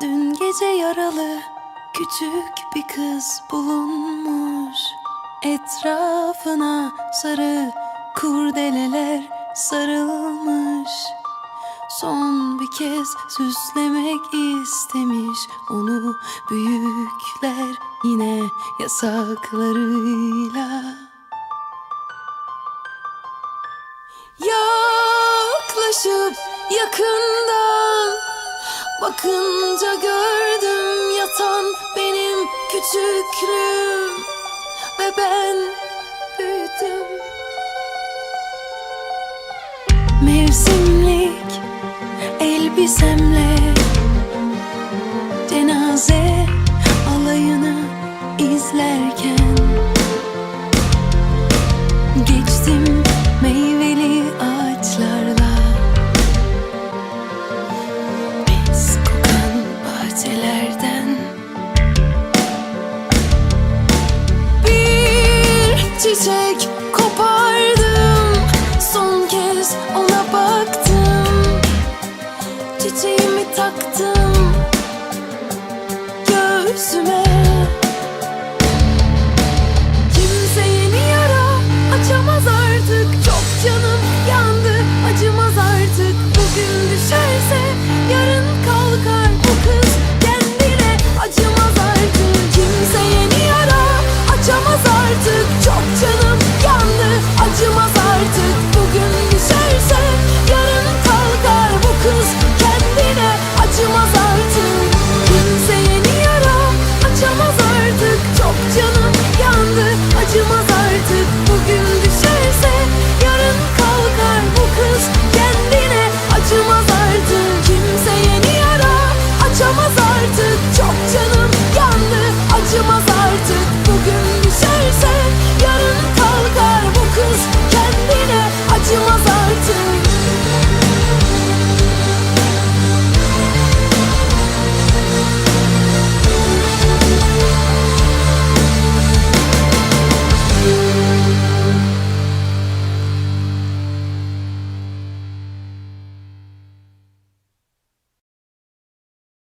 gece yaralı küçük bir kız bulunmuş. Etrafına sarı kurdeleler sarılmış. Son bir kez süslemek istemiş. Onu büyükler yine yasaklarıyla. Yaklaşıp yakından Bakınca gördüm yatan benim küçüklüğüm Ve ben büyüdüm. Mevsimlik elbisemle Cenaze alayını izlerken Geçtim meyveli çiçek kopardım. Son kez ona baktım. Çiçeğimi taktım Göğsüme. Kimse yeni yara açamaz artık. Çok canım yandı acımaz artık. Bugün düşerse de uma